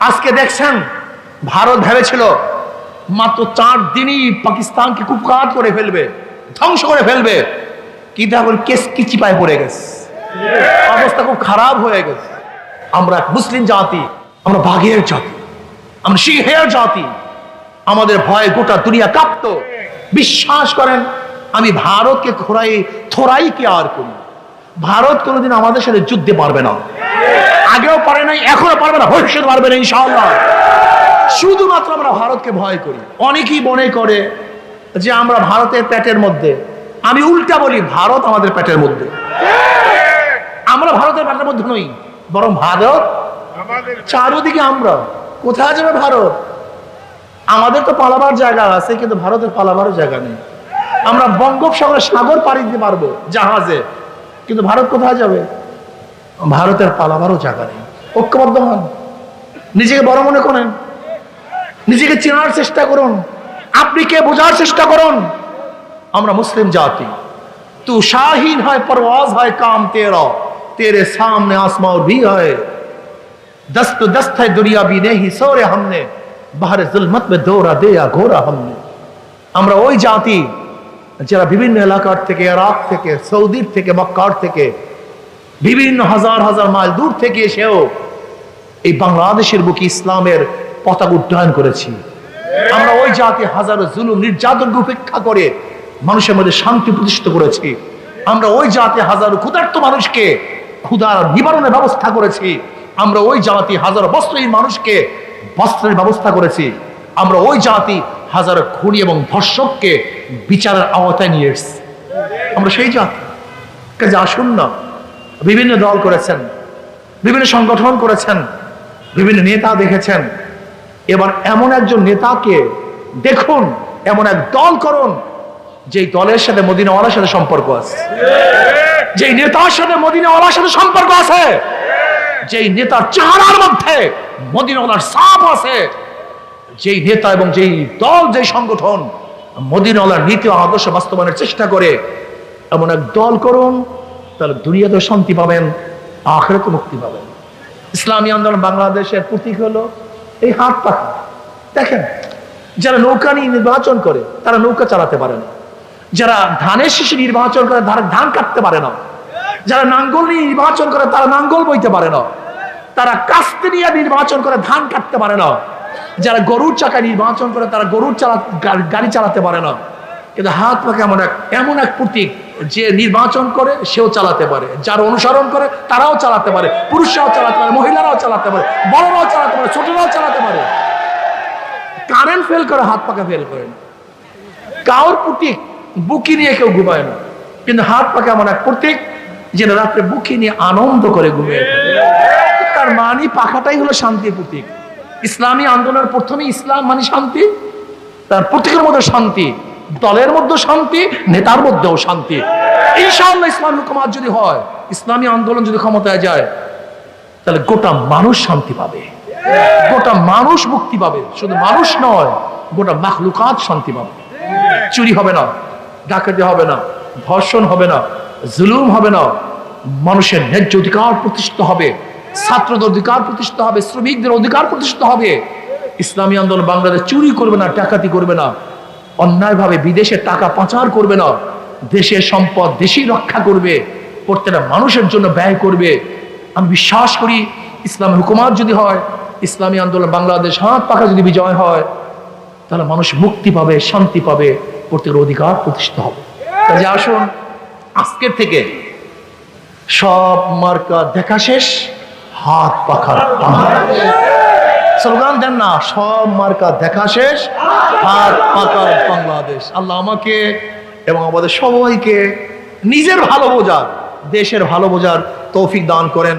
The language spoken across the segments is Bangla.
আজকে দেখছেন, ভারত ভেবেছিল, মাত্র চার দিনই পাকিস্তানকে কুপকাত করে ফেলবে, ধ্বংস করে ফেলবে। কিন্তু এখন কেস কিচি পায়ে পড়ে গেছে। অবস্থা খুব খারাপ হয়ে গেছে। আমরা মুসলিম জাতি, আমরা বাঘের জাতি, আমরা সিংহের জাতি। আমাদের ভয় গোটা দুনিয়া কাঁপত। বিশ্বাস করেন, আমি ভারতকে খোরাই, থোরাই কে আর করি? ভারত কোনোদিন আমাদের সাথে যুদ্ধে পারবে না। আগেও পারে নাই, এখনও পারবে না ভবিষ্যৎ পারবে না, ইনশাআল্লাহ। শুধুমাত্র আমরা ভারতকে ভয় করি। অনেকেই মনে করে যে আমরা ভারতের পেটের মধ্যে, আমি উল্টা বলি, ভারত আমাদের পেটের মধ্যে। আমরা ভারতের পেটের মধ্যে নই, বরং ভারত, চারোদিকে আমরা। কোথায় যাবে ভারত? আমাদের তো পালাবার জায়গা আছে, কিন্তু ভারতের পালাবারও জায়গা নেই। আমরা বঙ্গোপসাগরের সাগর পাড়ি দিতে পারব জাহাজে, কিন্তু ভারত কোথায় যাবে? ভারতের পালাবারও জায়গা নেই ঐক্যবদ্ধ হন নিজেকে বড় মনে করেন নিজেকে চেনার চেষ্টা করুন আপনি কে বোঝার চেষ্টা করুন আমরা মুসলিম জাতি তু শাহিন হয় परवाज है काम तेरा तेरे सामने आसमां भी है दस्त दस्त है दुनिया भी नहीं सोरे हमने বাহারে জুলমত মে দৌড়া দেয়া ঘোরা हमने আমরা ওই জাতি যারা বিভিন্ন এলাকার থেকে ইরাক থেকে সৌদির থেকে মক্কার থেকে বিভিন্ন হাজার হাজার মাইল দূর থেকে এসেও এই বাংলাদেশের বুকে ইসলামের পতাকা উড্ডয়ন করেছি। আমরা ওই জাতি হাজারো জুলুম নির্যাতনকে উপেক্ষা করে মানুষের মধ্যে শান্তি প্রতিষ্ঠিত করেছি। আমরা ওই জাতি হাজারো ক্ষুধার্ত মানুষকে ক্ষুধার নিবারণের ব্যবস্থা করেছি। আমরা ওই জাতি হাজারো বস্ত্রহীন মানুষকে বস্ত্রের ব্যবস্থা করেছি। আমরা ওই জাতি হাজারো খুনি এবং ধর্ষককে বিচারের আওতায় নিয়ে এসেছি। আমরা সেই জাতি। কাজে আসুন না। বিভিন্ন দল করেছেন, বিভিন্ন সংগঠন করেছেন, বিভিন্ন নেতা দেখেছেন। এবার এমন একজন নেতাকে দেখুন, এমন এক দল করুন, যেই দলের সাথে মদিনাওয়ালার সাথে সম্পর্ক আছে। যেই নেতার সাথে মদিনাওয়ালার সাথে সম্পর্ক আছে। যেই নেতার চেহারার মধ্যে মদিনাওয়ালার সাপ আছে। যেই নেতা এবং যেই দল, যেই সংগঠন মদিনাওয়ালার নীতি আদর্শ বাস্তবায়নের চেষ্টা করে, এমন এক দল করুন তাহলে দুনিয়াতে শান্তি পাবেন আখেরাতে মুক্তি পাবেন। ইসলামী আন্দোলন বাংলাদেশের প্রতীক হলো এই হাত পাখা। দেখেন, যারা নৌকা নিয়ে নির্বাচন করে, তারা নৌকা চালাতে পারে না। যারা ধানের শিশু নির্বাচন করে, তারা ধান কাটতে পারে না। যারা নাঙ্গল নিয়ে নির্বাচন করে, তারা নাঙ্গল বইতে পারে না। তারা কাস্তে নিয়ে নির্বাচন করে, ধান কাটতে পারে না। যারা গরুর চাকা নির্বাচন করে, তারা গরুর চালা, গাড়ি চালাতে পারে না। কিন্তু হাত পাখা এমন এক এমন এক প্রতীক যে নির্বাচন করে, সেও চালাতে পারে। যারা অনুসরণ করে, তারাও চালাতে পারে। পুরুষরাও চালাতে পারে, মহিলারাও চালাতে পারে, বড়রাও চালাতে পারে, ছোটরাও চালাতে পারে। কারেন্ট ফেল করে, হাত পাখা ফেল করে না। কাউর প্রতীক বুকি নিয়ে কেউ ঘুমায় না। কিন্তু হাত পাখা এমন এক প্রতীক যেটা রাত্রে বুকি নিয়ে আনন্দ করে ঘুমিয়ে তার মানি পাখাটাই হলো শান্তির প্রতীক। ইসলামী আন্দোলনের প্রথমে ইসলাম মানে শান্তি, তার প্রতীকের মধ্যে শান্তি। দলের মধ্যে শান্তি, নেতার মধ্যেও শান্তি। ইনশাআল্লাহ ইসলাম হুকুমাত যদি হয়, ইসলামী আন্দোলন যদি ক্ষমতায় যায়, তাহলে গোটা মানুষ শান্তি পাবে। গোটা মানুষ মুক্তি পাবে। শুধু মানুষ নয়, গোটা মাখলুকাত শান্তি পাবে। চুরি হবে না, ডাকাতি হবে না, ধর্ষণ হবে না, জুলুম হবে না। মানুষের ন্যায্য অধিকার প্রতিষ্ঠিত হবে, ছাত্রদের অধিকার প্রতিষ্ঠিত হবে, শ্রমিকদের অধিকার প্রতিষ্ঠিত হবে। ইসলামী আন্দোলন বাংলাদেশ চুরি করবে না, ডাকাতি করবে না। অন্যায়ভাবে বিদেশে টাকা পাচার করবে না, দেশের সম্পদ দেশই রক্ষা করবে, প্রত্যেকটা মানুষের জন্য ব্যয় করবে আমি বিশ্বাস করি ইসলামী হুকুমাত যদি হয়, ইসলামী আন্দোলন বাংলাদেশ হাত পাখা যদি বিজয় হয়, তাহলে মানুষ মুক্তি পাবে, শান্তি পাবে, প্রত্যেকের অধিকার প্রতিষ্ঠিত হবে কাজে আসুন, আজকের থেকে সব মার্কা দেখা শেষ, হাত পাখার। স্লোগান দেন না, সব মার্কা দেখা শেষ, হাত পাকার বাংলাদেশ। আল্লাহ আমাকে এবং আমাদের সবাইকে নিজের ভালো বোঝার, দেশের ভালো বোঝার তৌফিক দান করেন।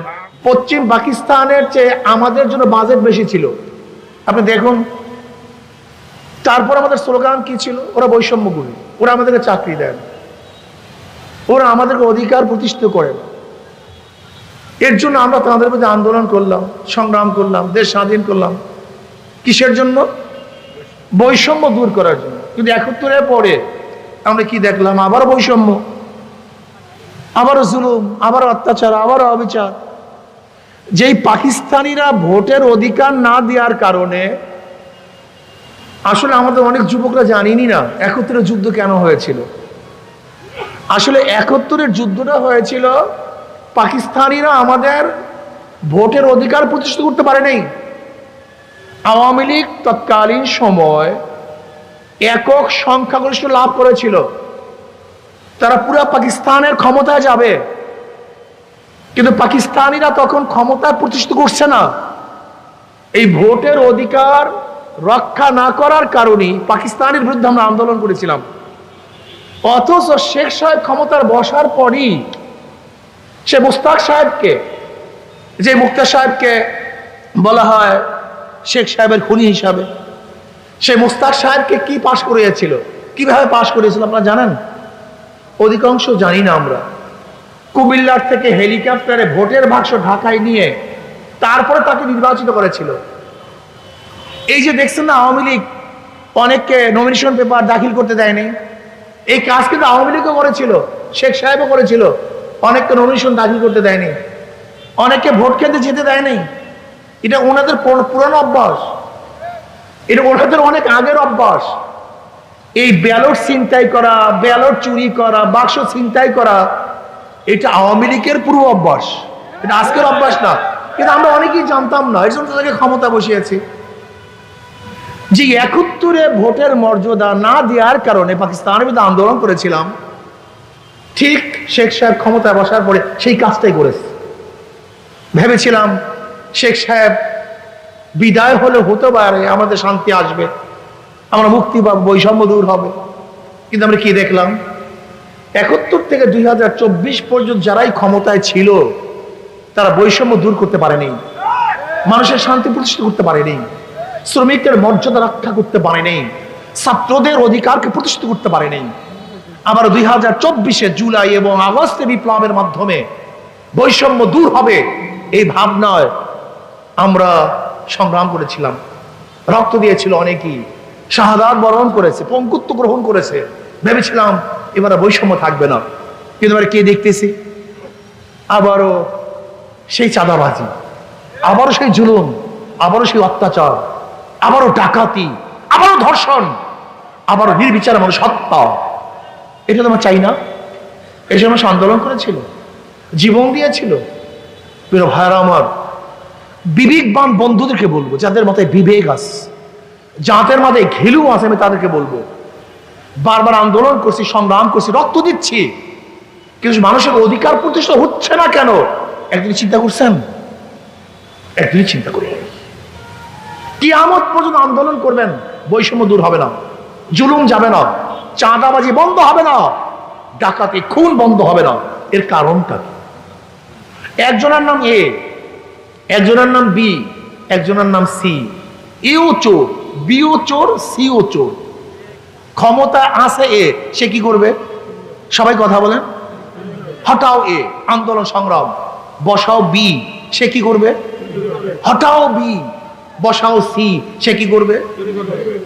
পশ্চিম পাকিস্তানের চেয়ে আমাদের জন্য বাজেট বেশি ছিল। আপনি দেখুন, তারপর আমাদের স্লোগান কি ছিল? ওরা বৈষম্য করি ওরা আমাদেরকে চাকরি দেন। ওরা আমাদেরকে অধিকার প্রতিষ্ঠিত করে না এর জন্য আমরা তাদের প্রতি আন্দোলন করলাম, সংগ্রাম করলাম, দেশ স্বাধীন করলাম। কিসের জন্য? বৈষম্য দূর করার জন্য। কিন্তু একাত্তরের পরে আমরা কি দেখলাম? আবার বৈষম্য, আবারও জুলুম, আবারও অত্যাচার, আবারও অবিচার। যেই পাকিস্তানিরা ভোটের অধিকার না দেওয়ার কারণে, আসলে আমাদের অনেক যুবকরা জানিনি না একত্রের যুদ্ধ কেন হয়েছিল। আসলে একত্তরের যুদ্ধটা হয়েছিল পাকিস্তানিরা আমাদের ভোটের অধিকার প্রতিষ্ঠা করতে পারে নাই। আওয়ামী লীগ তৎকালীন সময় একক সংখ্যাগরিষ্ঠ লাভ করেছিল। তারা পুরো পাকিস্তানের ক্ষমতায় যাবে। কিন্তু পাকিস্তানিরা তখন ক্ষমতায় প্রতিষ্ঠিত করছে না। এই ভোটের অধিকার রক্ষা না করার কারণে পাকিস্তানের বিরুদ্ধে আমরা আন্দোলন করেছিলাম। অথচ শেখ সাহেব ক্ষমতার বসার পরই সে মুস্তাক সাহেবকে, যে মুক্তার সাহেবকে বলা হয় শেখ সাহেবের খুনি হিসাবে, সে মুস্তাক সাহেবকে কি পাশ করিয়েছিল? কীভাবে পাশ করিয়েছিল আপনারা জানেন? অধিকাংশ জানি না আমরা। কুমিল্লার থেকে হেলিকপ্টারে ভোটের বাক্স ঢাকায় নিয়ে তারপরে তাকে নির্বাচিত করেছিল। এই যে দেখছেন না, আওয়ামী লীগ অনেককে নমিনেশন পেপার দাখিল করতে দেয়নি। এই কাজ কিন্তু আওয়ামী লীগও করেছিল, শেখ সাহেবও করেছিল। অনেককে নমিনেশন দাখিল করতে দেয়নি। অনেককে ভোট খেতে যেতে দেয়নি। এটা ওনাদের পুর- পুরানো অভ্যাস। এটা ওনাদের অনেক আগের অভ্যাস। এই ব্যালট ছিনতাই করা, ব্যালট চুরি করা, বাক্স ছিনতাই করা, এটা আওয়ামী লীগের পূর্ব অভ্যাস। এটা আজকের অভ্যাস না। কিন্তু আমরা অনেকেই জানতাম না এই জন্য তাদেরকে ক্ষমতা বসিয়েছি। যে একত্তরে ভোটের মর্যাদা না দেওয়ার কারণে পাকিস্তানের বিরুদ্ধে আন্দোলন করেছিলাম ঠিক শেখ সাহেব ক্ষমতায় বসার পরে সেই কাজটাই করেছে। ভেবেছিলাম শেখ সাহেব বিদায় হলে হতে পারে, আমাদের শান্তি আসবে, আমরা মুক্তি পাবো, বৈষম্য দূর হবে। কিন্তু আমরা কি দেখলাম? একাত্তর থেকে দুই চব্বিশ পর্যন্ত যারাই ক্ষমতায় ছিল, তারা বৈষম্য দূর করতে পারেনি, মানুষের শান্তি প্রতিষ্ঠা করতে পারেনি, শ্রমিকদের মর্যাদা রক্ষা করতে পারেনি, ছাত্রদের অধিকারকে প্রতিষ্ঠিত করতে পারেনি। আবার দুই হাজার চব্বিশে জুলাই এবং আগস্টে বিপ্লবের মাধ্যমে বৈষম্য দূর হবে এই ভাবনায় আমরা সংগ্রাম করেছিলাম। রক্ত দিয়েছিল অনেকেই। শাহাদাত বরণ করেছে পঙ্কুত্ব গ্রহণ করেছে। ভেবেছিলাম এবার বৈষম্য থাকবে না। কিন্তু এবার কে দেখতেছি? আবারও সেই চাঁদাবাজি, আবারও সেই জুলুম, আবারও সেই অত্যাচার, আবারও ডাকাতি, আবারও ধর্ষণ, আবারও নির্বিচার মানুষ হত্যা। এটা তো আমরা চাই না জন্য মানুষ আন্দোলন করেছিল। জীবন দিয়েছিল। প্রিয় ভাইরা আমার, বিবেকবান বন্ধুদেরকে বলব, যাদের মাথায় বিবেক আছে, যাদের মাথায় ঘেলু আছে, আমি তাদেরকে বলব, বারবার আন্দোলন করছি, সংগ্রাম করছি, রক্ত দিচ্ছি, কিন্তু মানুষের অধিকার প্রতিষ্ঠা হচ্ছে না কেন? একদিন চিন্তা করছেন? একদিনই চিন্তা করবেন কিয়ামত পর্যন্ত আন্দোলন করবেন, বৈষম্য দূর হবে না, জুলুম যাবে না। চাঁদাবাজি বন্ধ হবে না, ডাকাতি খুন বন্ধ হবে না। এর কারণটা কি? একজনের নাম এ, একজনের নাম বি, একজনের নাম সি। এও চোর বিও চোর, সিও চোর। ক্ষমতা আছে এ, সে কি করবে? সবাই কথা বলেন। হটাও এ, আন্দোলন সংগ্রাম। বসাও বি, সে কি করবে? হটাও বি। বসাও সি, সে কি করবে?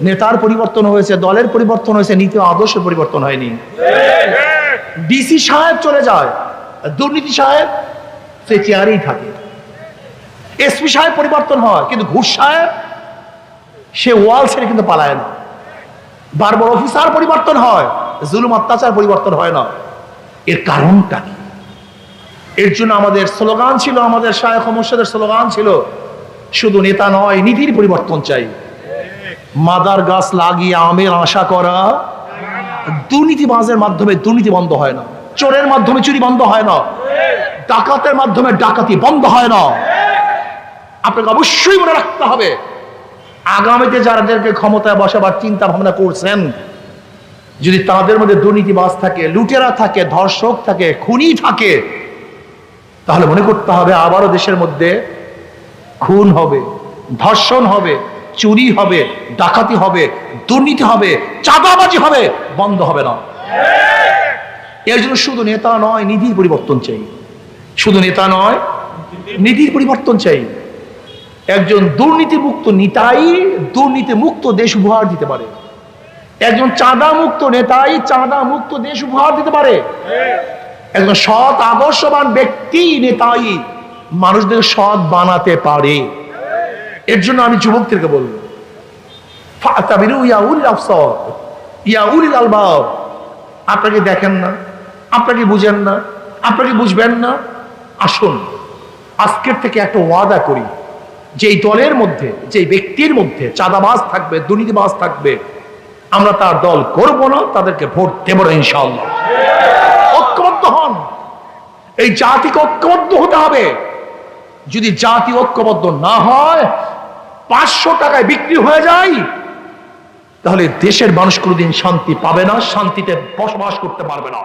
নেতার পরিবর্তন হয়েছে, দলের পরিবর্তন হয়েছে, নীতি আদর্শের পরিবর্তন হয়নি। ডিসি সাহেব চলে যায়, দুর্নীতি সাহেব, সে চেয়ারেই থাকে। এসপি সাহেব পরিবর্তন হয়, কিন্তু ঘুষ সাহেব, সে ওয়াল ছেড়ে কিন্তু পালায় না। বারবার অফিসার পরিবর্তন হয়, জুলুম অত্যাচার পরিবর্তন হয় না। এর কারণটা কি? এর জন্য আমাদের স্লোগান ছিল, আমাদের শায়খ মোর্শেদের স্লোগান ছিল শুধু নেতা নয়, নীতির পরিবর্তন চাই। মাদার গাছ লাগিয়ে আমের আশা করা, দুর্নীতিবাজের মাধ্যমে দুর্নীতি বন্ধ হয় না। চোরের মাধ্যমে চুরি বন্ধ হয় না। ডাকাতের মাধ্যমে ডাকাতি বন্ধ হয় না। আপনাকে অবশ্যই মনে রাখতে হবে, আগামীতে যাদেরকে ক্ষমতায় বসাবার চিন্তা ভাবনা করছেন, যদি তাদের মধ্যে দুর্নীতিবাজ থাকে, লুটেরা থাকে, ধর্ষক থাকে, খুনি থাকে, তাহলে মনে করতে হবে আবারও দেশের মধ্যে খুন হবে, ধর্ষণ হবে, চুরি হবে, ডাকাতি হবে, দুর্নীতি হবে, চাঁদাবাজি হবে, বন্ধ হবে না। এর জন্য শুধু নেতা নয় নীতির পরিবর্তন চাই। শুধু নেতা নয় নীতির পরিবর্তন চাই। একজন দুর্নীতি মুক্ত নেতাই দুর্নীতি মুক্ত দেশ উপহার দিতে পারে। একজন চাঁদা মুক্ত নেতাই চাঁদা মুক্ত দেশ উপহার দিতে পারে। একজন সৎ, আদর্শবান ব্যক্তি নেতাই মানুষদের সৎ বানাতে পারে। এর জন্য আমি যুবকদেরকে বলব। আপনাকে দেখেন না, আপনাকে বুঝেন না, আপনাকে বুঝবেন না। আসুন, আজকের থেকে একটা ওয়াদা করি যে এই দলের মধ্যে যে ব্যক্তির মধ্যে চাঁদাবাজ থাকবে, দুর্নীতিবাজ থাকবে, আমরা তার দল করব না, তাদেরকে ভোট দেব না ইনশাল্লাহ ঐক্যবদ্ধ হন। এই জাতিকে ঐক্যবদ্ধ হতে হবে। যদি জাতি ঐক্যবদ্ধ না হয়, পাঁচশো টাকায় বিক্রি হয়ে যায়, তাহলে দেশের মানুষ কোনোদিন শান্তি পাবে না, শান্তিতে বসবাস করতে পারবে না।